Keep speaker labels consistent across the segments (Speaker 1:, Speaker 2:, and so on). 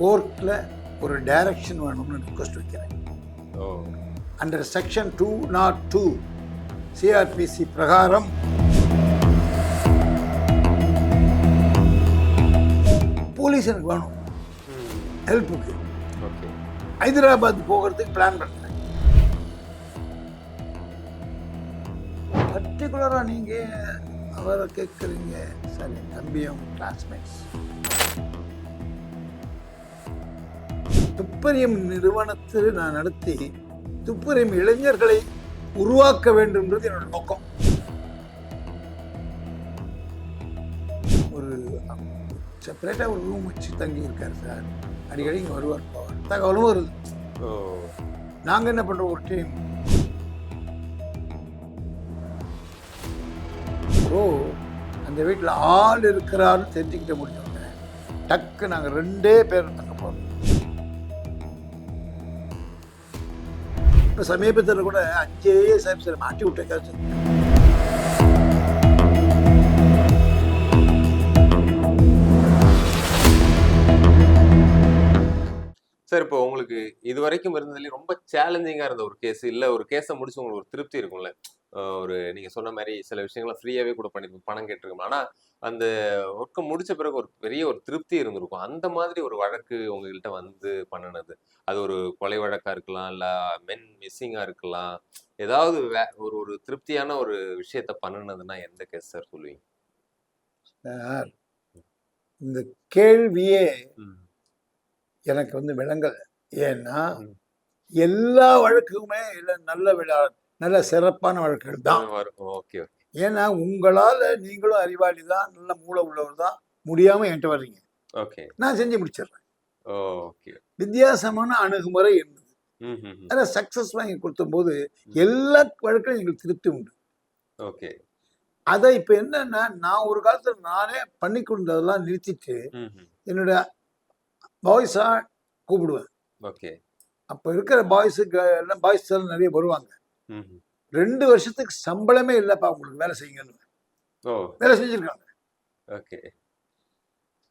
Speaker 1: கோர்ட்டில் ஒரு டைரக்ஷன் வேணும்னு ரிக்வஸ்ட் வைக்கிறேன். Under section two not two CRPC பிரகாரம். போலீஸ் எனக்கு வேணும். ஹெல்ப்புக்கு
Speaker 2: ஓகே.
Speaker 1: ஹைதராபாத் போகிறதுக்கு பிளான் பண்ணுறேன். பர்டிகுலராக நீங்கள் அவரை கேட்குறீங்க. சரி தம்பியும் கிளாஸ்மேட்ஸ் துப்பறியும் நிறுவனத்தில் நான் நடத்தி துப்பறியும் இளைஞர்களை உருவாக்க வேண்டும்ன்றது என்னோட நோக்கம். ஒரு செப்பரேட்டாக ஒரு ரூம் வச்சு தங்கி இருக்கார் சார். அடிக்கடி இங்கே வருவார். போவார் தகவலும் வருது. நாங்கள் என்ன பண்ணுறோம் ஒரு டீம் ஓ அந்த வீட்டில் ஆள் இருக்கிறான்னு தெரிஞ்சுக்கிட்ட முடிஞ்சோங்க டக்கு நாங்கள் ரெண்டே பேர் இப்போ சமீபத்தில் கூட அஞ்சே சார் மாட்டி விட்டேன் காசு
Speaker 2: சார் இப்போ உங்களுக்கு இது வரைக்கும் இருந்ததுலேயே ரொம்ப சேலஞ்சிங்காக இருந்த ஒரு கேஸ் இல்லை ஒரு கேஸை முடிச்சு உங்களுக்கு ஒரு திருப்தி இருக்கும்ல? ஒரு நீங்கள் சொன்ன மாதிரி சில விஷயங்களை ஃப்ரீயாகவே கூட பண்ணிருக்கோம் பணம் கேட்டிருக்கோம் ஆனால் அந்த ஒர்க்கை முடிச்ச பிறகு ஒரு பெரிய ஒரு திருப்தி இருந்திருக்கும். அந்த மாதிரி ஒரு வழக்கு உங்ககிட்ட வந்து பண்ணினது. அது ஒரு கொலை வழக்கா இருக்கலாம் இல்லை மென் மிஸ்ஸிங்காக இருக்கலாம். ஏதாவது வே- ஒரு ஒரு திருப்தியான ஒரு விஷயத்த பண்ணுனதுன்னா எந்த கேஸ் சார் சொல்லுவீங்க?
Speaker 1: சார் இந்த கேள்வியே. எனக்கு வந்து விளங்கல. ஏன்னா. எல்லா வழக்குமே இல்லை நல்ல விழா நல்ல சிறப்பான வழக்குகள் தான்.
Speaker 2: ஓகே
Speaker 1: ஏன்னா உங்களால் நீங்களும் அறிவாளி தான் நல்ல மூளை உள்ளவர் தான் முடியாமல் என்கிட்ட வர்றீங்க.
Speaker 2: ஓகே.
Speaker 1: நான் செஞ்சு முடிச்சிடுறேன்
Speaker 2: ஓகே.
Speaker 1: வித்தியாசமான அணுகுமுறை இருந்தது. அதில் சக்ஸஸ் வாங்கி கொடுத்தபோது எல்லா வழக்கிலும் எங்களுக்கு திருப்தி உண்டு.
Speaker 2: ஓகே.
Speaker 1: அதை இப்போ என்னன்னா நான் ஒரு காலத்தில் நானே பண்ணி கொண்டதெல்லாம் நிறுத்திட்டு. என்னோட பாய்ஸாக கூப்பிடுவேன்.
Speaker 2: ஓகே.
Speaker 1: அப்போ இருக்கிற பாய்ஸுக்கு எல்லாம் பாய்ஸ் எல்லாம் நிறைய வருவாங்க. ரெண்டு வருஷத்துக்கு சம்பளமே இல்லைப்பா உங்களுக்கு வேலை செய்யுங்கன்னு. வேலை செஞ்சுருக்காங்க.
Speaker 2: ஓகே.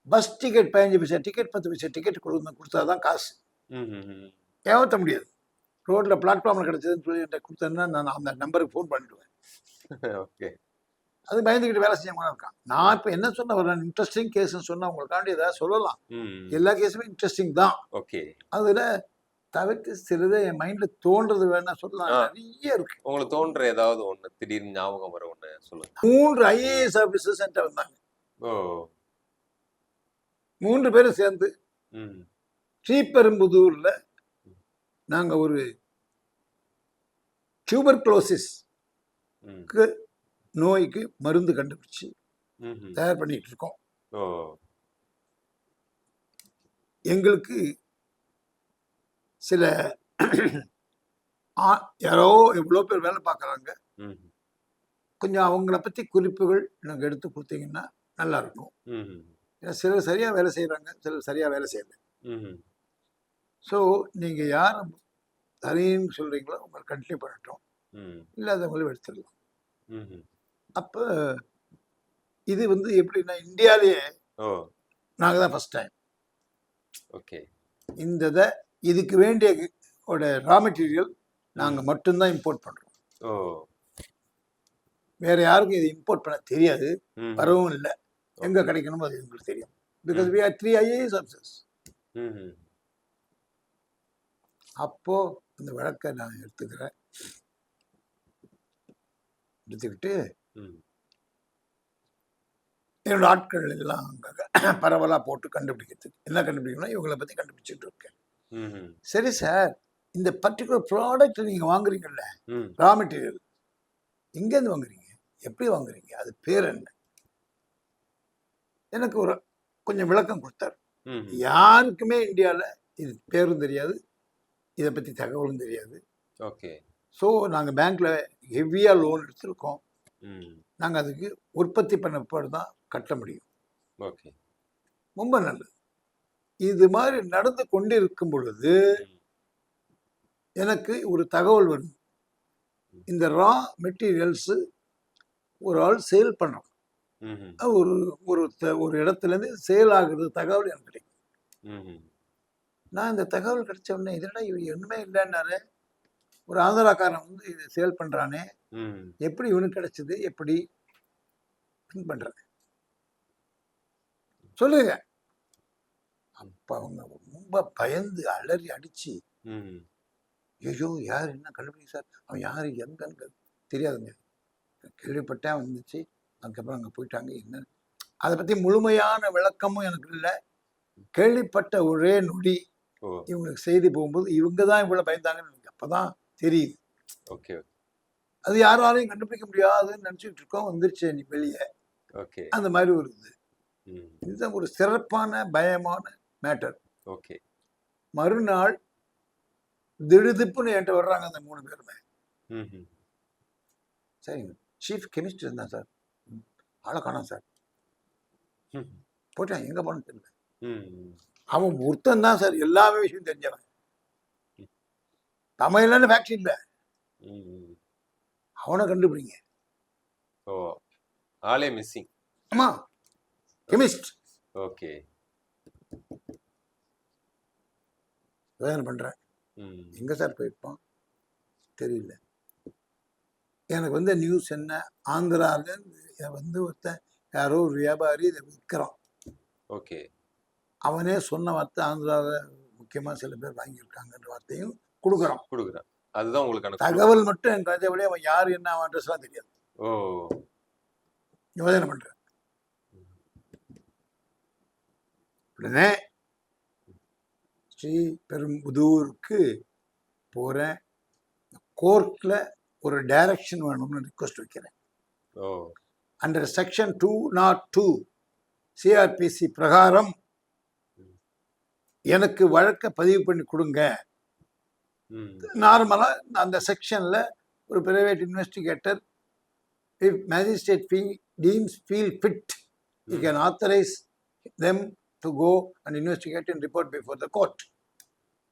Speaker 1: பஸ் டிக்கெட் பதினஞ்சு பைசா டிக்கெட் பத்து பைசா டிக்கெட் கொடுங்க கொடுத்தா தான் காசு. ஏமாற்ற முடியாது. ரோட்டில் பிளாட்ஃபார்மில் கிடச்சதுன்னு சொல்லி என்கிட்ட கொடுத்தேன்னா நான் அந்த நம்பருக்கு ஃபோன் பண்ணிடுவேன்.
Speaker 2: ஓகே.
Speaker 1: அது பயந்துக்கிட்டு வேலை செய்யவங்க இருக்கான் நான் இப்போ என்ன சொன்ன வரேன் இன்ட்ரெஸ்டிங் கேஸ்ன்னு சொன்னால் உங்களுக்காண்டி ஏதாவது சொல்லலாம். எல்லா கேஸுமே இன்ட்ரெஸ்டிங் தான்.
Speaker 2: ஓகே.
Speaker 1: அதில் தவிர்த்து சிறிது என் மைண்டில் தோன்றது வேணா சொல்லலாம். நிறைய இருக்கு.
Speaker 2: உங்களுக்கு தோன்ற ஏதாவது ஒண்ணு திடீர்னு ஞாபகம் வர ஒண்ணு சொல்லுங்க.
Speaker 1: மூன்று ஐஏஎஸ் ஆஃபீஸர்ஸ் என்கிட்ட வந்தாங்க.
Speaker 2: ஓ.
Speaker 1: மூன்று பேரும் சேர்ந்து
Speaker 2: ம்.
Speaker 1: ஸ்ரீபெரும்புதூரில் நாங்கள் ஒரு டியூபர்குலோசிஸ் நோய்க்கு மருந்து கண்டுபிடிச்சு. தயார் பண்ணிட்டு இருக்கோம்.
Speaker 2: ஓ.
Speaker 1: எங்களுக்கு சில யாரோ எவ்வளோ பேர் வேலை பார்க்குறாங்க. கொஞ்சம் அவங்கள பற்றி குறிப்புகள் எனக்கு எடுத்து கொடுத்தீங்கன்னா நல்லா இருக்கும். ஏன்னா சிலர் சரியாக வேலை செய்கிறாங்க சிலர் சரியாக வேலை செய்யல. ஸோ நீங்கள் யார் சரின்னு சொல்கிறீங்களோ உங்களை கண்டினியூ பண்ணட்டும். இல்லாதவங்களும் எடுத்துடலாம். அப்போ இது வந்து எப்படின்னா இந்தியாவிலேயே நாங்கள் தான் ஃபஸ்ட் டைம்
Speaker 2: ஓகே.
Speaker 1: இந்த இதை இதுக்கு வேண்டிய ரா மெட்டீரியல் நாங்கள் மட்டும்தான் இம்போர்ட் பண்ணுறோம் வேற யாருக்கும் இது இம்போர்ட் பண்ண தெரியாது. வரவும் இல்லை. எங்கே கிடைக்கணுமோ அது எங்களுக்கு தெரியும். Because we are three IAS officers. அப்போ இந்த வழக்கை நான் எடுத்துக்கிறேன். எடுத்துக்கிட்டு என்னோட ஆட்கள் எல்லாம் அங்கே பரவலாக போட்டு கண்டுபிடிக்கிறதுக்கு. என்ன கண்டுபிடிக்கணும் இவங்களை பற்றி கண்டுபிடிச்சிட்டு இருக்கேன். சரி சார் இந்த பர்டிகுலர் ப்ராடக்ட் நீங்கள் வாங்குறீங்கல்ல ரா மெட்டீரியல் எங்கேருந்து வாங்குறீங்க? எப்படி வாங்குறீங்க? அது பேர் என்ன? எனக்கு ஒரு கொஞ்சம் விளக்கம் கொடுத்தார். யாருக்குமே இந்தியாவில் இது பேரும் தெரியாது இதை பற்றி தகவலும் தெரியாது.
Speaker 2: ஓகே.
Speaker 1: ஸோ நாங்கள் பேங்க்கில் ஹெவியாக லோன் எடுத்திருக்கோம். நாங்கள் அதுக்கு உற்பத்தி பண்ண பிற்பாடு தான் கட்ட முடியும்.
Speaker 2: ஓகே.
Speaker 1: ரொம்ப நல்லது. இது மாதிரி நடந்து கொண்டிருக்கும் பொழுது. எனக்கு ஒரு தகவல் வருது இந்த ரா மெட்டீரியல்ஸு ஒரு ஆள் சேல் பண்ணுறோம். ஒரு ஒரு ஒரு இடத்துலேருந்து சேல் ஆகுறது தகவல் எனக்கு கிடைக்கும். நான் இந்த தகவல் கிடைச்ச உடனே இதனடா இவன் ஒண்ணுமே இல்லைன்னாரு. ஒரு ஆந்திராக்காரன் வந்து இதை சேல் பண்றானே.
Speaker 2: ம்
Speaker 1: எப்படி இவனுக்கு கிடைச்சது? எப்படி? பண்றது சொல்லுங்க. அப்ப அவங்க ரொம்ப பயந்து அலறி அடிச்சு. ஐயோ யார் என்ன கண்டுபிடிக்க சார்? அவன் யார் எங்கன்னு தெரியாதுங்க. கேள்விப்பட்டேன் வந்துச்சு. அதுக்கப்புறம் அங்கே போயிட்டாங்க. என்ன? அதை பற்றி முழுமையான விளக்கமும் எனக்கு இல்லை. கேள்விப்பட்ட ஒரே நொடி. இவங்களுக்கு செய்தி போகும்போது இவங்க தான் இவ்வளோ பயந்தாங்கன்னு எனக்கு அப்போ தான் தெரியுது.
Speaker 2: ஓகே
Speaker 1: அது யாராலையும் கண்டுபிடிக்க முடியாதுன்னு நினச்சிக்கிட்டு இருக்கோம். வந்துருச்சு நீ வெளியே.
Speaker 2: ஓகே.
Speaker 1: அந்த மாதிரி ஒரு இது. இதுதான் ஒரு சிறப்பான பயமான மேட்டர்
Speaker 2: ஓகே
Speaker 1: மறுநாள் திடுதிப்புன்னு என்கிட்ட வர்றாங்க அந்த மூணு பேருமே. சரிங்க. சீஃப் கெமிஸ்ட் இருந்தான் சார். ஆளை காணோம் சார்.
Speaker 2: ம்
Speaker 1: போயிட்டான். எங்கே போனோன்னு தெரியல. அவன் ஒருத்தன் தான் சார். எல்லாமே விஷயம் தெரிஞ்சவன். தமிழ்லன்னு ஃபேக்ட்ரி இல்லை. அவனை கண்டுபிடிங்க.
Speaker 2: ஓ. ஆளே மிஸ்ஸிங்
Speaker 1: ஆமா. கெமிஸ்ட்
Speaker 2: ஓகே
Speaker 1: வேதனை பண்ணுறேன் எங்கே சார் போயிருப்பான்? தெரியல. எனக்கு வந்து நியூஸ் என்ன? ஆந்திராவில் வந்து ஒருத்தன் யாரோ ஒரு வியாபாரி இதை விற்கிறான்
Speaker 2: ஓகே.
Speaker 1: அவனே சொன்ன வார்த்தை ஆந்திராவில் முக்கியமாக சில பேர் வாங்கியிருக்காங்கன்ற வார்த்தையும் கொடுக்குறான்.
Speaker 2: கொடுக்குறேன். அதுதான் உங்களுக்கு
Speaker 1: தகவல் மட்டும் எனக்கு கிடைச்சபடி அவன் யார் என்ன அவன் அட்ரஸ்லாம் தெரியாது.
Speaker 2: ஓ.
Speaker 1: யோசனை பண்ணுறேன் உடனே ஸ்ரீ பெரும்புதூருக்கு போகிறேன் கோர்ட்டில் ஒரு டைரக்ஷன் வேணும்னு ரிக்வஸ்ட் வைக்கிறேன். Under section two not two CRPC பிரகாரம் எனக்கு வழக்கை பதிவு பண்ணி கொடுங்க. நார்மலாக அந்த செக்ஷனில் ஒரு private investigator if magistrate fee deems feel fit you. Can authorize them to go and investigate and report before the court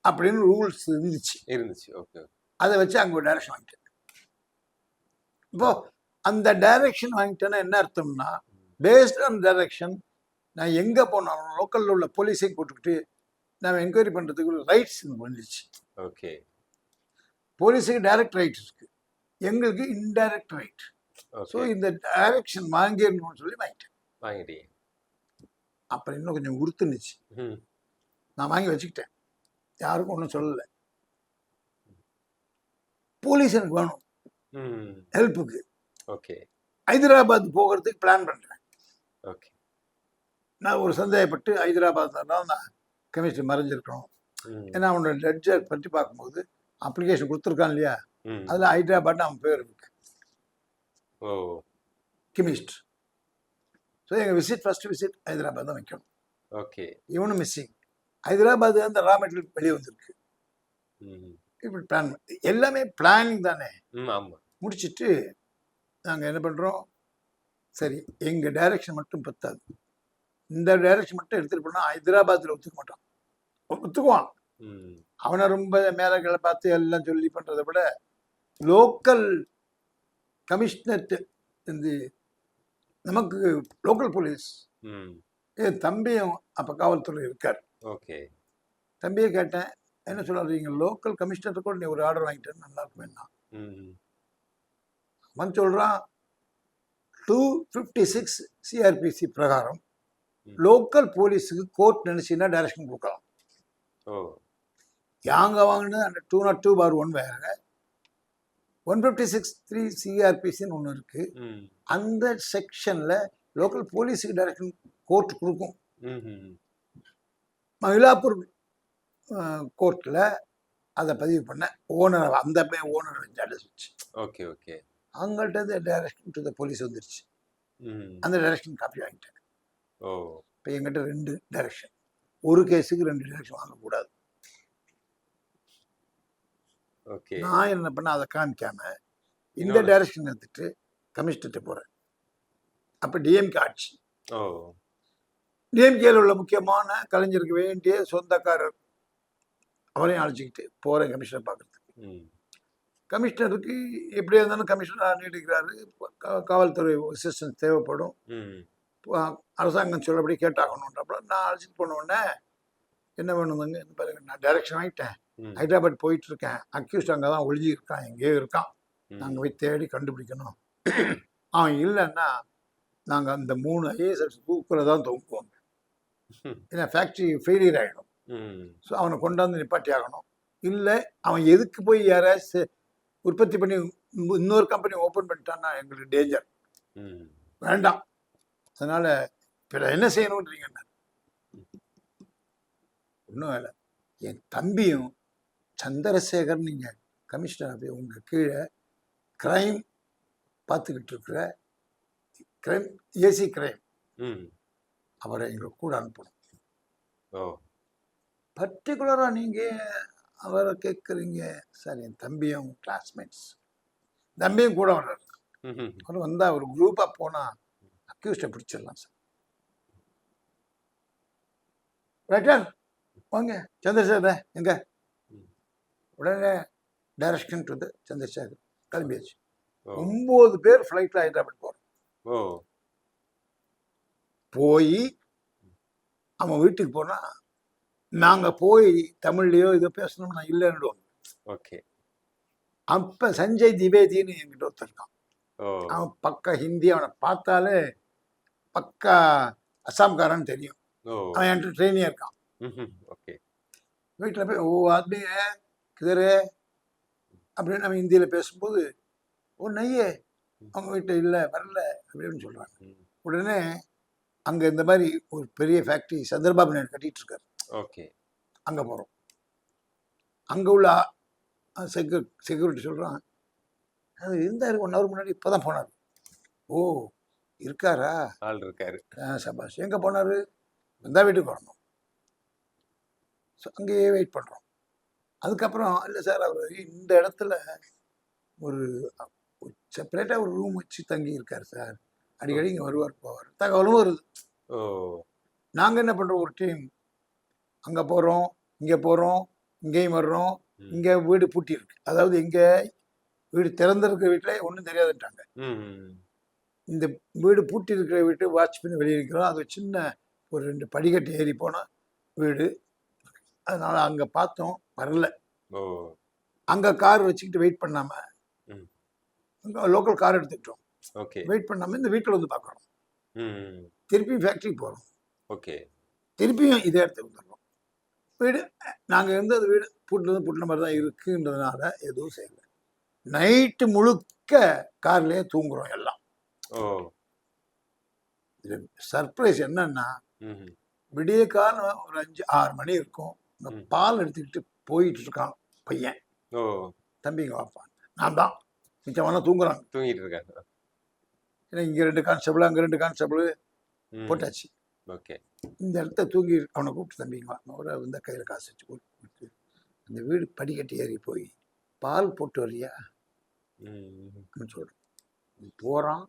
Speaker 1: அப்படின்னு ரூல்ஸ் இருந்துச்சு.
Speaker 2: இருந்துச்சு. ஓகே
Speaker 1: அதை வச்சு அங்கே ஒரு டைரக்ஷன் வாங்கிட்டேன். இப்போ அந்த டைரக்ஷன் வாங்கிட்டேன்னா என்ன அர்த்தம்னா பேஸ்ட் ஆன் டைரக்ஷன் நான் எங்கே போனாலும் லோக்கலில் உள்ள போலீஸையும் கூட்டுக்கிட்டு நான் என்கொயரி பண்ணுறதுக்கு ரைட்ஸ் வந்துச்சு.
Speaker 2: ஓகே
Speaker 1: போலீஸுக்கு டைரக்ட் ரைட் இருக்கு. எங்களுக்கு இன்டைரக்ட் ரைட் ஸோ இந்த டைரக்ஷன் வாங்கிடணும்னு சொல்லி வாங்கிட்டேன்.
Speaker 2: வாங்கிட்டீங்க.
Speaker 1: அப்புறம் இன்னும் கொஞ்சம் உறுத்துனுச்சு. நான் வாங்கி வச்சுக்கிட்டேன். யாருக்கும் ஒன்றும் சொல்லலை. போலீஸ் எனக்கு வேணும். ஹெல்ப்புக்கு.
Speaker 2: ஓகே.
Speaker 1: ஹைதராபாத் போகிறதுக்கு பிளான் பண்ணுறேன்
Speaker 2: ஓகே.
Speaker 1: நான் ஒரு சந்தேகப்பட்டு ஹைதராபாத் தான் நான் கெமிஸ்ட்ரி மறைஞ்சிருக்கணும். ஏன்னா அவனோட லெட்ஜர் பற்றி பார்க்கும்போது அப்ளிகேஷன் கொடுத்துருக்கான் இல்லையா? அதில் ஹைதராபாத் அவன் பேர் இருக்கு.
Speaker 2: ஓ.
Speaker 1: கெமிஸ்ட். ஸோ எங்கள் விசிட் ஃபர்ஸ்ட் விசிட் ஹைதராபாத் தான் வைக்கணும்.
Speaker 2: ஓகே.
Speaker 1: இவனும் மிஸ்ஸிங் ஹைதராபாத் அந்த ரா மெட்டீரியல் வெளியே வந்திருக்கு. இப்படி பிளான் எல்லாமே பிளானிங் தானே?
Speaker 2: ஆமாம்
Speaker 1: முடிச்சிட்டு நாங்கள் என்ன பண்ணுறோம் சரி எங்கள் டைரக்ஷன் மட்டும் பத்தாது. இந்த டைரக்ஷன் மட்டும் எடுத்துகிட்டு போனால் ஹைதராபாத்தில் ஒத்துக்க மாட்டான். ஒத்துக்குவான். அவனை ரொம்ப மேலகளை பார்த்து எல்லாம் சொல்லி பண்ணுறதை விட லோக்கல் கமிஷனர் இந்த நமக்கு லோக்கல் போலீஸ் என் தம்பியும் அப்போ காவல்துறை இருக்கார்.
Speaker 2: ஓகே.
Speaker 1: தம்பியை கேட்டேன் என்ன சொல்றாரு? லோக்கல் கமிஷனர் கூட நீ ஒரு ஆர்டர் வாங்கிட்டேன் நல்லா இருக்குமேண்ணா
Speaker 2: ம்.
Speaker 1: அவன் சொல்றான் டூ ஃபிஃப்டி சிக்ஸ் சிஆர்பிசி பிரகாரம். லோக்கல் போலீஸுக்கு கோர்ட் நினைச்சுன்னா டைரக்ஷன் கொடுக்கலாம்.
Speaker 2: ஓ.
Speaker 1: யாங்க வாங்கினது? அந்த two not two bar one வேற. ஒன் ஃபிஃப்டி சிக்ஸ் த்ரீ சிஆர்பிசின்னு ஒன்று இருக்கு.
Speaker 2: ம்.
Speaker 1: அந்த செக்ஷன்ல லோக்கல் போலீஸுக்கு டைரக்ஷன் கோர்ட் கொடுக்கும். மயிலாப்பூர் கோர்ட்டில் அதை பதிவு பண்ண ஓனர் அந்த ஓனர் வச்சு.
Speaker 2: Okay okay.
Speaker 1: அவங்கள்ட்ட டைரக்ஷன் டு த போலீஸ் வந்துருச்சு. அந்த டைரக்ஷன் காப்பி வாங்கிட்டேன்.
Speaker 2: ஓ.
Speaker 1: இப்போ எங்கிட்ட ரெண்டு டைரக்ஷன் ஒரு கேஸுக்கு ரெண்டு டைரக்ஷன் வாங்கக்கூடாது. நான் என்ன பண்ண அதை காமிக்காம இந்த டைரக்ஷன் எடுத்துட்டு கமிஷனர்கிட்ட போகிறேன் அப்போ டிஎம்கே ஆட்சி
Speaker 2: ஓ.
Speaker 1: டிஎம்கேல உள்ள முக்கியமான கலைஞருக்கு வேண்டிய சொந்தக்காரர் அவரையும் அழைச்சிக்கிட்டு போகிறேன் கமிஷனர் பார்க்குறதுக்கு. கமிஷனருக்கு எப்படியா இருந்தாலும் கமிஷனர் நீடிக்கிறாரு. காவல்துறை அசிஸ்டன்ஸ் தேவைப்படும். அரசாங்கம் சொல்லபடி கேட்டாகணுன்றப்ப நான் அழைச்சிட்டு போன உடனே என்ன பண்ணுவாங்க இந்த பாருங்க நான் டைரக்ஷன் வாங்கிட்டேன். ஹைதராபாத் போயிட்டு இருக்கேன் அக்யூஸ்ட் அங்கே தான் ஒளிஞ்சி இருக்கான் எங்கேயோ இருக்கான். நாங்கள் போய் தேடி கண்டுபிடிக்கணும். அவன் இல்லைன்னா நாங்கள் அந்த மூணு ஐஏஎஸ் தூக்கில் தான் தூக்குவோம் ஏன்னா ஃபேக்ட்ரி ஃபெயிலியர் ஆகிடும் ஸோ அவனை கொண்டாந்து நிப்பாட்டி ஆகணும். இல்லை அவன் எதுக்கு போய் யாராச்சும் உற்பத்தி பண்ணி இன்னொ- இன்னொரு கம்பெனி ஓப்பன் பண்ணிட்டான்னா எங்களுக்கு டேஞ்சர். வேண்டாம். அதனால பிற என்ன செய்யணுன்றீங்க ஒன்றும் வேலை. என் தம்பியும் சந்திரசேகர் நீங்கள் கமிஷனர் போய் உங்கள் கீழே கிரைம் பார்த்துக்கிட்டு இருக்கிற கிரைம் ஏசி கிரைம். அவரை எங்களுக்கு கூட அனுப்பணும். பர்டிகுலராக நீங்கள் அவரை கேட்குறீங்க. சார் என் தம்பியும் கிளாஸ்மேட்ஸ் தம்பியும் கூட வர்றாரு. அவர் வந்தால் ஒரு குரூப்பாக போனால் அக்யூஸ்டை பிடிச்சிடலாம் சார். ரைட்டர் வாங்க சந்திரசேகர் எங்க. உடனே டைரக்ஷன் டு சந்திரசேகர். கிளம்பியாச்சு.
Speaker 2: ஓ.
Speaker 1: ஒம்பது பேர் ஃப்ளைட்டில் ஹைதராபாத் போகிறோம் போய் அவன் வீட்டுக்கு போனால் நாங்கள் போய் தமிழ்லையோ இதோ பேசணும்னா இல்லைன்னுடுவோம்
Speaker 2: ஓகே.
Speaker 1: அப்போ சஞ்சய் திவேதின்னு என்கிட்ட
Speaker 2: ஓ.
Speaker 1: அவன் பக்கா ஹிந்தி அவனை பார்த்தாலே பக்கா அசாம்காரன்னு தெரியும். அவன் என்கிட்ட ட்ரெயினியாக இருக்கான்.
Speaker 2: ஓகே.
Speaker 1: வீட்டில் போய் ஓ ஆத்மி கிதரே அப்படின்னு நம்ம ஹிந்தியில் பேசும்போது ஓ நையே அவங்க வீட்டில் இல்லை வரல அப்படின்னு சொல்கிறாங்க உடனே அங்கே இந்த மாதிரி ஒரு பெரிய ஃபேக்ட்ரி சந்திரபாபு நாயுடு கட்டிகிட்டு இருக்காரு.
Speaker 2: ஓகே.
Speaker 1: அங்கே போகிறோம் அங்கே உள்ள செக்யூ செக்யூரிட்டி சொல்கிறான் அது இருந்தார் ஒன் ஹவர் முன்னாடி இப்போ தான் போனார். ஓ இருக்காரா?
Speaker 2: ஆள் இருக்காரு.
Speaker 1: சபாஷ் எங்கே போனார்? வந்தால் வீட்டுக்கு வரணும். ஸோ அங்கேயே வெயிட் பண்ணுறோம் அதுக்கப்புறம் இல்லை சார் அவர் இந்த இடத்துல ஒரு செப்பரேட்டாக ஒரு ரூம் வச்சு தங்கி இருக்கார் சார் அடிக்கடி இங்கே வருவார் போவார். தகவலும் வருது.
Speaker 2: ஓ.
Speaker 1: நாங்கள் என்ன பண்ணுறோம் ஒரு டீம் அங்கே போகிறோம் இங்கே போகிறோம் இங்கேயும் வர்றோம். இங்கே வீடு பூட்டி இருக்கு. அதாவது இங்கே வீடு திறந்திருக்கிற வீட்டில் ஒன்றும் தெரியாதுட்டாங்க இந்த வீடு பூட்டி இருக்கிற வீட்டு வாட்ச் பண்ணி வெளியே இருக்கிறோம் அது சின்ன ஒரு ரெண்டு படிக்கட்டு ஏறி போன வீடு. அதனால் அங்கே பார்த்தோம் வரல. அங்கே கார் வச்சுக்கிட்டு வெயிட் பண்ணாமல் லோக்கல் கார் எடுத்துக்கிட்டோம்.
Speaker 2: ஓகே.
Speaker 1: வெயிட் பண்ணாமல் இந்த வீட்டில் வந்து பார்க்குறோம்
Speaker 2: ம்
Speaker 1: திருப்பியும் ஃபேக்ட்ரிக்கு போகிறோம்
Speaker 2: ஓகே.
Speaker 1: திருப்பியும் இதே இடத்துக்கு வந்துடுறோம். வீடு நாங்கள் இருந்தது வீடு பூட்டினது பூட்டின மாதிரி தான் இருக்குன்றதுனால எதுவும் செய்யலை. நைட்டு முழுக்க கார்லேயே தூங்குறோம் எல்லாம். சர்ப்ரைஸ் என்னன்னா விடிய காலம் ஒரு அஞ்சு ஆறு மணி இருக்கும். இந்த. பால் எடுத்துக்கிட்டு போயிட்டு இருக்கான் பையன்.
Speaker 2: ஓ.
Speaker 1: தம்பிங்க வாப்பான் நான் தான். மிச்சமெல்லாம் தூங்குறாங்க.
Speaker 2: தூங்கிட்டு இருக்காரு
Speaker 1: ஏன்னா இங்கே ரெண்டு கான்ஸ்டபிள் அங்கே ரெண்டு கான்ஸ்டபிள். போட்டாச்சு.
Speaker 2: ஓகே.
Speaker 1: இந்த இடத்த தூங்கி அவனை கூப்பிட்டு தம்பிங்க அவரை வந்து கையில் காசு வச்சு கொடுத்து அந்த வீடு படிக்கட்டு ஏறி போய் பால் போட்டு வரியா சொல்கிறோம் போகிறான்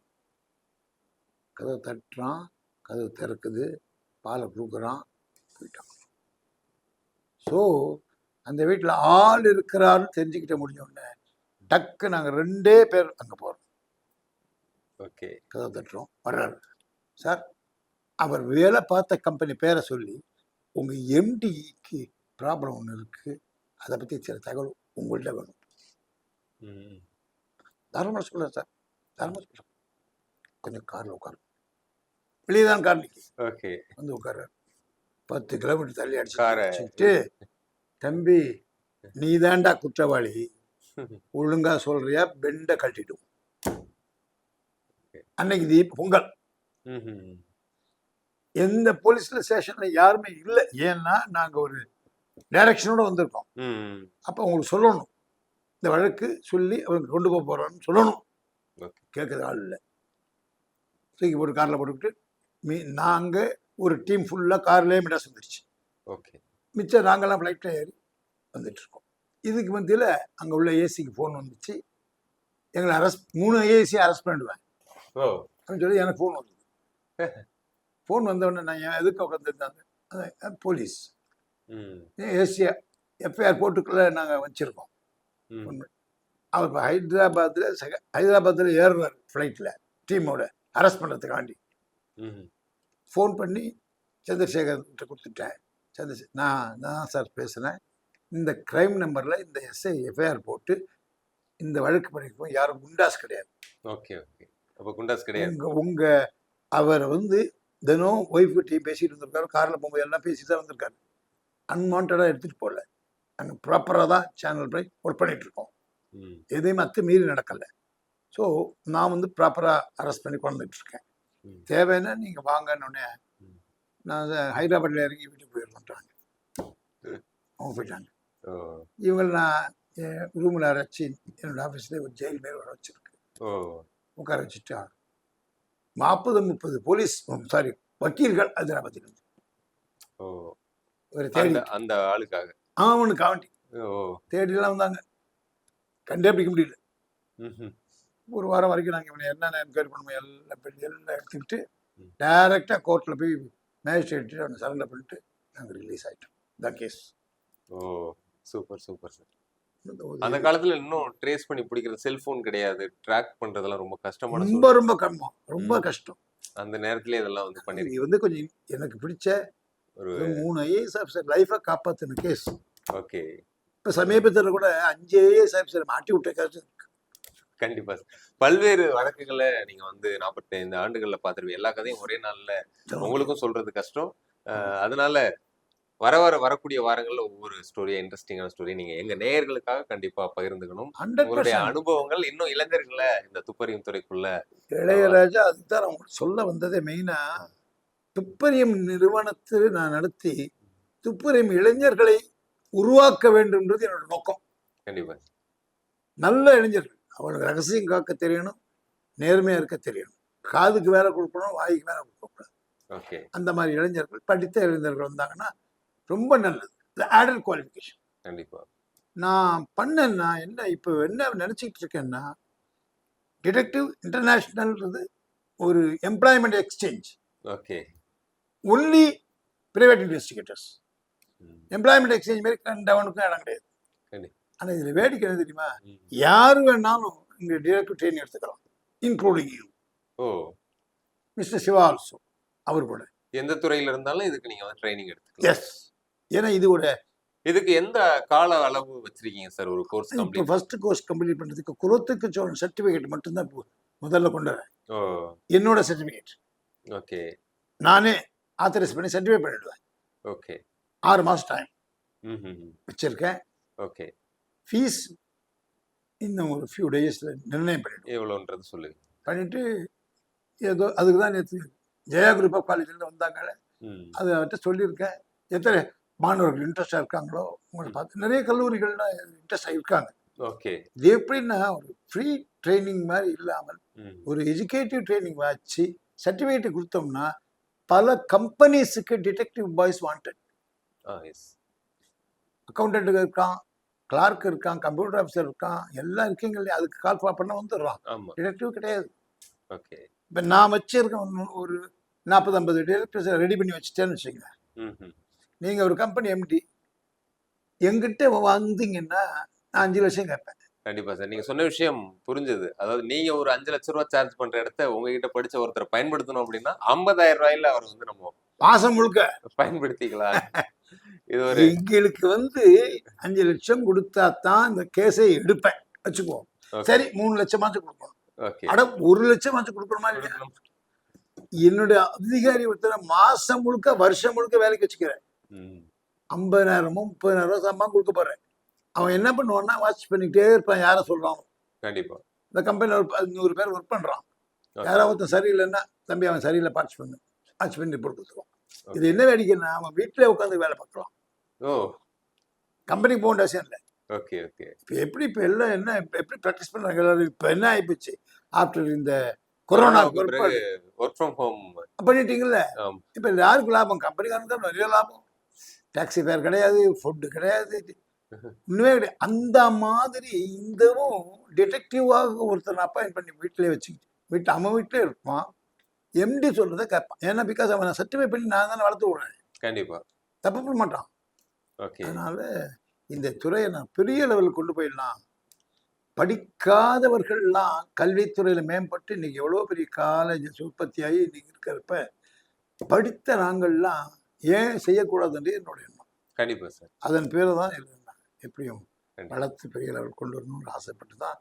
Speaker 1: கதவை தட்டுறான். கதவு திறக்குது. பாலை கொடுக்குறான். போயிட்டான். ஸோ அந்த வீட்டில் ஆள் இருக்கிறான்னு தெரிஞ்சுக்கிட்ட முடிஞ்ச உடனே டக்கு நாங்கள் ரெண்டே பேர் அங்கே போகிறோம்
Speaker 2: ஓகே.
Speaker 1: கதவை தட்டுறோம் வர்றாரு. சார் அவர் வேலை பார்த்த கம்பெனி பேரை சொல்லி உங்கள் எம்டிக்கு ப்ராப்ளம் ஒன்று இருக்குது அதை பற்றி சில தகவல் உங்கள்கிட்ட வேணும். தாராளமாக சொல்லுறேன் சார். தாராளமாக சொல்லுறேன் கொஞ்சம் காரில் உட்காரு வெளியே தான் கார் நிற்கி
Speaker 2: ஓகே.
Speaker 1: வந்து உட்கார்றாரு. பத்து கிலோமீட்டர் தள்ளி அடிச்சுட்டு தம்பி நீ தாண்டா குற்றவாளி. ஒழுங்கா சொல்றியா? பெண்டை கட்டிடும் அன்னைக்கு தீப் பொங்கல். எந்த போலீஸ்ல ஸ்டேஷன்ல யாருமே இல்லை. ஏன்னா நாங்க ஒரு டைரக்ஷனோட வந்திருக்கோம். அப்போ உங்களுக்கு சொல்லணும். இந்த வழக்கு சொல்லி அவருக்கு கொண்டு போக போறோம்னு சொல்லணும். கேட்குற ஆள் இல்லை. தூக்கி போட்டு காரில் போட்டுக்கிட்டு மீ நாங்கள் ஒரு டீம் ஃபுல்லாக கார்லேயே மெட்ராஸ் வந்துருச்சு
Speaker 2: ஓகே.
Speaker 1: மிச்சம் நாங்கள்லாம் ஃப்ளைட்டில் ஏறி வந்துட்டு இருக்கோம். இதுக்கு மத்தியில் அங்கே உள்ள ஏசிக்கு ஃபோன் வந்துச்சு. எங்களை அரெஸ்ட் மூணு ஏசி அரெஸ்ட் பண்ணிடுவேன்
Speaker 2: ஓ.
Speaker 1: அப்படின்னு சொல்லி எனக்கு ஃபோன் வந்தது. ஃபோன் வந்தவுடனே நான் என் எதுக்கு உட்காந்துருந்தாங்க போலீஸ் ஏசியா எஃப்ஐஆர் போட்டுக்குள்ளே நாங்கள் வச்சுருக்கோம். அவர் இப்போ ஹைதராபாத்தில் செக ஹைதராபாத்தில் ஏறுறார் ஃப்ளைட்டில் டீமோட அரெஸ்ட் பண்ணுறதுக்காண்டி
Speaker 2: ம்
Speaker 1: ஃபோன் பண்ணி சந்திரசேகர் கிட்ட கொடுத்துட்டேன். சந்திரசே நான் நான் சார் பேசுனேன். இந்த கிரைம் நம்பர்ல இந்த எஸ்ஐ எஃப்ஐஆர் போட்டு இந்த வழக்கு பண்ணிருக்கோம் யாரும் குண்டாஸ் கிடையாது.
Speaker 2: Okay okay. அப்ப குண்டாஸ் கிடையாது.
Speaker 1: உங்க உங்க அவர் வந்து தினம் ஒய்ஃப் டீ பேசிட்டு இருந்திருக்காரு கார்ல போகும்போது எல்லாம் பேசி தான் வந்திருக்காரு. அன்வான்டா எடுத்துட்டு போகல. நாங்க ப்ராப்பரா தான் சேனல் போய் ஒர்க் பண்ணிட்டு இருக்கோம்.
Speaker 2: ம்,
Speaker 1: எதையும் மற்ற மீறி நடக்கல. ஸோ நான் வந்து ப்ராப்பரா அரெஸ்ட் பண்ணி கொண்டு வந்துட்டு இருக்கேன்.
Speaker 2: ம்.
Speaker 1: தேவைன்னா நீங்க வாங்கன்னு. நான் அதை ஹைதராபாத்ல இறங்கி வீட்டுக்கு போயிடலான்ட்டாங்க. அவங்க போயிட்டாங்க.
Speaker 2: ஓ.
Speaker 1: இவங்களை நான் ரூமில் அரைச்சி என்னோட ஆஃபீஸில் ஒரு ஜெயில் மாரி வர வச்சிருக்கு.
Speaker 2: ஓ.
Speaker 1: உட்கார வச்சுட்டா. நாற்பது முப்பது போலீஸ் சாரி வக்கீல்கள் ஹைதராபாத்தில்
Speaker 2: ஓ.
Speaker 1: ஒரு தேடி
Speaker 2: அந்த ஆளுக்காக.
Speaker 1: அவனுக்கு காவண்டி
Speaker 2: ஓ.
Speaker 1: தேடிலாம் வந்தாங்க. கண்டே பிடிக்க முடியல. ஒரு வாரம் வரைக்கும் நாங்கள் இவனை என்னென்ன என்கொயரி பண்ணுவோம் எல்லாம் பண்ணி எல்லாம் எடுத்துக்கிட்டு. டைரெக்டாக கோர்ட்டில் போய் மேஜிஸ்ட்ரேட் அவனை சரண்டர் பண்ணிட்டு நாங்கள் ரிலீஸ் ஆகிட்டோம் the case
Speaker 2: oh super super sir அந்த காலத்துல இன்னும் ட்ரேஸ் பண்ணி பிடிக்கிறது செல்போன் கிடையாது. ட்ராக் பண்றதெல்லாம் ரொம்ப கஷ்டமான
Speaker 1: ரொம்ப. ரொம்ப கஷ்டம். ரொம்ப. கஷ்டம்.
Speaker 2: அந்த நேரத்திலே இதெல்லாம் வந்து
Speaker 1: இது
Speaker 2: பண்ணிருக்கீங்க.
Speaker 1: வந்து கொஞ்சம் எனக்கு பிடிச்ச
Speaker 2: ஒரு
Speaker 1: மூணு ஐஏஎஸ் ஆஃபீஸர் லைஃபை காப்பாற்றின கேஸ்
Speaker 2: ஓகே.
Speaker 1: இப்போ சமீபத்தில் கூட அஞ்சு ஐஏஎஸ் ஆஃபீஸர் மாட்டி விட்ட கேஸ்
Speaker 2: கண்டிப்பா பல்வேறு வழக்குகளை நீங்க வந்து நாற்பத்தி ஐந்து ஆண்டுகள்ல பாத்துருவீங்க எல்லா கதையும் ஒரே நாள்ல உங்களுக்கும் சொல்றது கஷ்டம். அதனால வர வர வரக்கூடிய வாரங்கள்ல ஒவ்வொரு ஸ்டோரியா இன்ட்ரெஸ்டிங்கான ஸ்டோரி நீங்க எங்க நேயர்களுக்காக கண்டிப்பா பகிர்ந்துக்கணும். உங்களுடைய அனுபவங்கள் இன்னும் இளைஞர்களை இந்த துப்பறியும் துறைக்குள்ள
Speaker 1: இளையராஜா அதுதான் நான் உங்களுக்கு சொல்ல வந்ததே மெயினா துப்பறியும் நிறுவனத்தில் நான் நடத்தி துப்பறியும் இளைஞர்களை உருவாக்க வேண்டும்ன்றது என்னோட நோக்கம்.
Speaker 2: கண்டிப்பா.
Speaker 1: நல்ல இளைஞர்கள். அவனுக்கு ரகசியம் காக்க தெரியணும் நேர்மையா இருக்க தெரியணும். காதுக்கு வேலை கொடுக்கணும் வாய்க்கு வேலை கொடுக்கக்கூடாது.
Speaker 2: ஓகே.
Speaker 1: அந்த மாதிரி இளைஞர்கள் படித்த இளைஞர்கள் வந்தாங்கன்னா ரொம்ப நல்லது. இது ஆடல் குவாலிஃபிகேஷன்
Speaker 2: கண்டிப்பா.
Speaker 1: நான் பண்ணேன்னா என்ன இப்போ என்ன நினச்சிக்கிட்டு இருக்கேன்னா டிடெக்டிவ் இன்டர்நேஷ்னல்ன்றது ஒரு employment exchange
Speaker 2: okay.
Speaker 1: Only private investigators employment exchange மாதிரி கண்டவனுக்கும் இடம் கிடையாது. ஆனால் இதில் வேடிக்கை என்ன தெரியுமா? யார் வேணாலும் இங்கே டிரெக்டிவ் ட்ரைனிங் எடுத்துக்கலாம் including you
Speaker 2: oh.
Speaker 1: Mister Siva also அவர் கூட.
Speaker 2: எந்த துறையில இருந்தாலும் இதுக்கு நீங்க வந்து ட்ரைனிங் எடுத்துக்கலாம்.
Speaker 1: எஸ் ஏன்னா இது ஒரு
Speaker 2: இதுக்கு எந்த கால அளவு வச்சிருக்கீங்க சார்? ஒரு கோர்ஸ்
Speaker 1: இப்போ
Speaker 2: கம்ப்ளீட்
Speaker 1: ஃபர்ஸ்ட் கோர்ஸ் கம்ப்ளீட் பண்ணுறதுக்கு குலத்துக்கு சோழன் சர்டிஃபிகேட் மட்டும்தான் முதல்ல கொண்டு வரேன்.
Speaker 2: ஓ.
Speaker 1: என்னோட சர்டிஃபிகேட்
Speaker 2: ஓகே.
Speaker 1: நானே ஆத்தரைஸ் பண்ணி சர்டிஃபிகேட் பண்ணிடுவேன்.
Speaker 2: ஓகே.
Speaker 1: ஆறு மாதம் டைம்
Speaker 2: ம்
Speaker 1: வச்சிருக்கேன்.
Speaker 2: ஓகே.
Speaker 1: ஃபீஸ் இன்னும் ஒரு ஃபியூ டேஸில் நிர்ணயம் பண்ணிடுவோம்.
Speaker 2: எவ்வளோன்றது சொல்லுங்க.
Speaker 1: பண்ணிட்டு ஏதோ அதுக்கு தான் நேற்று ஜெயா குரூப் ஆஃப் காலேஜ்லேருந்து வந்தாங்க
Speaker 2: ம்.
Speaker 1: அது அவர்கிட்ட சொல்லியிருக்கேன். எத்தனை மாணவர்கள் இன்ட்ரெஸ்டாக இருக்காங்களோ உங்களை பார்த்து நிறைய கல்லூரிகள்லாம் இன்ட்ரெஸ்டாக இருக்காங்க.
Speaker 2: ஓகே.
Speaker 1: இது எப்படின்னா ஒரு ஃப்ரீ ட்ரைனிங் மாதிரி இல்லாமல் ஒரு எஜுகேட்டிவ் ட்ரைனிங் வச்சு சர்டிஃபிகேட் கொடுத்தோம்னா பல கம்பெனிஸுக்கு டிடெக்டிவ் பாய்ஸ் வாண்டட் அக்கௌண்டன்ட் இருக்கான் கிளார்க் இருக்கான் கம்ப்யூட்டர் ஆஃபீஸர் இருக்கான் எல்லாம் இருக்கீங்க இல்லையா? அதுக்கு கால் பண்ண வந்துடுறான். டிடெக்டிவ் கிடையாது.
Speaker 2: ஓகே
Speaker 1: இப்போ நான் வச்சிருக்கேன் ஒரு- நாற்பது ஐம்பது டிரெக்டர்ஸ் ரெடி பண்ணி வச்சுட்டேன்னு வச்சுக்கோங்க. நீங்கள் ஒரு கம்பெனி எம்டி எங்கிட்ட வந்தீங்கன்னா நான் அஞ்சு லட்சம் கேட்பேன்.
Speaker 2: கண்டிப்பா சார். நீங்க சொன்ன விஷயம் புரிஞ்சது. அதாவது நீங்க ஒரு அஞ்சு லட்ச ரூபாய் சார்ஜ் பண்ற இடத்த உங்ககிட்ட படிச்ச ஒருத்தரை பயன்படுத்தணும் அப்படின்னா ஐம்பதாயிரம் ரூபாயில அவர் வந்து நம்ம
Speaker 1: மாசம் முழுக்க.
Speaker 2: பயன்படுத்திக்கலாம். இது ஒரு
Speaker 1: எங்களுக்கு வந்து அஞ்சு லட்சம் கொடுத்தா தான் இந்த கேஸை எடுப்பேன். வச்சுக்குவோம். சரி மூணு லட்சமாச்சும் கொடுக்கணும். அட ஒரு லட்சமாச்சும் கொடுக்கணுமா இல்லையா? என்னுடைய அதிகாரி ஒருத்தர மாசம் முழுக்க வருஷம் முழுக்க வேலைக்கு வச்சுக்கிறேன். ஐம்பதாயிரமோ முப்பதாயிரம் சம்பளம் கொடுக்க போறேன். அவன் என்ன பண்ணுவான்னா வாட்ச் பண்ணிக்கிட்டே இருப்பான் யாரை சொல்றான்.
Speaker 2: கண்டிப்பா.
Speaker 1: இந்த கம்பெனியில் ஒரு நூறு பேர் ஒர்க் பண்றான். யாராவது ஒருத்தன் சரியில்லைன்னா தம்பி அவன் சரியில்லை வாட்ச் பண்ணு. வாட்ச் பண்ணி ரிப்போர்ட் கொடுத்துருவான். இது என்ன வேடிக்கைன்னா அவன் வீட்டிலே உட்காந்து வேலை பார்க்கலாம்
Speaker 2: ஓ.
Speaker 1: கம்பெனிக்கு போக வேண்டிய அவசியம் இல்லை.
Speaker 2: Okay okay.
Speaker 1: இப்போ எப்படி இப்போ எல்லாம் என்ன இப்ப எப்படி ப்ராக்டிஸ் பண்ணுறாங்க எல்லாரும்? இப்போ என்ன ஆயிப்போச்சு? ஆஃப்டர் இந்த பிற்பாடு
Speaker 2: ஒர்க் ஃப்ரம் ஹோம்
Speaker 1: பண்ணிட்டீங்கல்ல. இப்போ யாருக்கு லாபம். கம்பெனிக்காரங்க தான் நிறைய லாபம். டாக்ஸி ஃபேர் கிடையாது ஃபுட்டு கிடையாது. ஒன்றுமே கிடையாது. அந்த மாதிரி இந்தவும் டிடெக்டிவாக ஒருத்தர் அப்பாயின் பண்ணி வீட்டிலே வச்சுக்கிட்டு வீட்டு அவன் வீட்டிலே இருப்பான். எம்டி சொல்றதை கேட்பான். ஏன்னா பிகாஸ் அவனை சர்டிஃபை பண்ணி நான் தானே வளர்த்து விடுறேன்.
Speaker 2: கண்டிப்பா.
Speaker 1: தப்பு பண்ண மாட்டான். அதனால இந்த துறையை நான் பெரிய லெவலுக்கு கொண்டு போயிடலாம். படிக்காதவர்கள்லாம் கல்வித்துறையில மேம்பட்டு இன்னைக்கு எவ்வளோ பெரிய காலேஜஸ் உற்பத்தி ஆகி இன்னைக்கு இருக்கிறப்ப படித்த நாங்கள்லாம் ஏன் செய்யக்கூடாதுன்றது என்னோட எண்ணம்.
Speaker 2: கண்டிப்பா சார்.
Speaker 1: அதன் பேரை தான் எழுதினேன் எப்படியும். வளர்த்து பெரிய லெவல் கொண்டு வரணும்னு ஆசைப்பட்டு தான்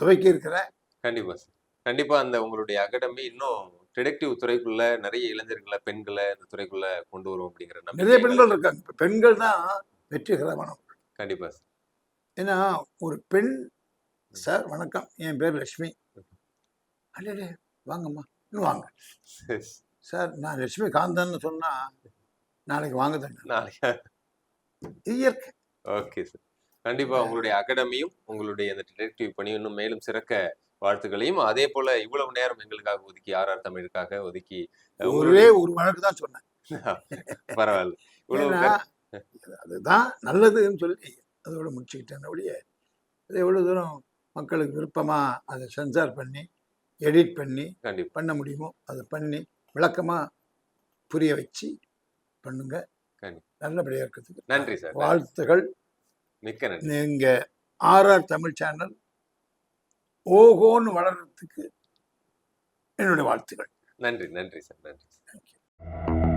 Speaker 1: துவக்கி இருக்கிறேன்.
Speaker 2: கண்டிப்பா சார். கண்டிப்பா அந்த உங்களுடைய அகாடமி இன்னும் டிடெக்டிவ் துறைக்குள்ள நிறைய இளைஞர்களை பெண்களை இந்த துறைக்குள்ள கொண்டு வரும் அப்படிங்கிற
Speaker 1: நிறைய பெண்கள் இருக்காங்க. இப்ப பெண்கள் தான் வெற்றிகரமானவங்க
Speaker 2: கண்டிப்பா சார்.
Speaker 1: ஏன்னா ஒரு பெண் சார் வணக்கம். என் பேர் லட்சுமி. அடே வாங்கம்மா. இன்னும் வாங்க. சார். நான் லட்சுமி காந்தன்னு சொன்னா நாளைக்கு வாங்க தாங்க
Speaker 2: நாளைக்கு.
Speaker 1: இயற்கை.
Speaker 2: Okay sir. கண்டிப்பா உங்களுடைய அகாடமியும் உங்களுடைய அந்த டிடெக்டிவ் பணியும் இன்னும் மேலும் சிறக்க வாழ்த்துக்களையும் அதே போல இவ்வளவு நேரம் எங்களுக்காக ஒதுக்கி ஆர் ஆர் தமிழுக்காக ஒதுக்கி
Speaker 1: ஒரே ஒரு வழக்கு தான் சொன்னேன்.
Speaker 2: பரவாயில்ல. இவ்வளவு
Speaker 1: அதுதான் நல்லதுன்னு சொல்லி அதோட முடிச்சுக்கிட்டேன் ஒழிய அது எவ்வளோ தூரம் மக்களுக்கு விருப்பமா அதை சென்சார் பண்ணி எடிட் பண்ணி
Speaker 2: கண்டிப்பா.
Speaker 1: பண்ண முடியுமோ அதை பண்ணி விளக்கமா புரிய வச்சு பண்ணுங்க. நல்லபடியாக இருக்கிறதுக்கு
Speaker 2: நன்றி சார்
Speaker 1: வாழ்த்துகள்.
Speaker 2: மிக்க நன்றி.
Speaker 1: நீங்க ஆர்ஆர் தமிழ் சேனல் ஓகோன்னு வளர்றதுக்கு என்னுடைய வாழ்த்துக்கள்.
Speaker 2: நன்றி நன்றி சார் நன்றி
Speaker 1: தேங்க்யூ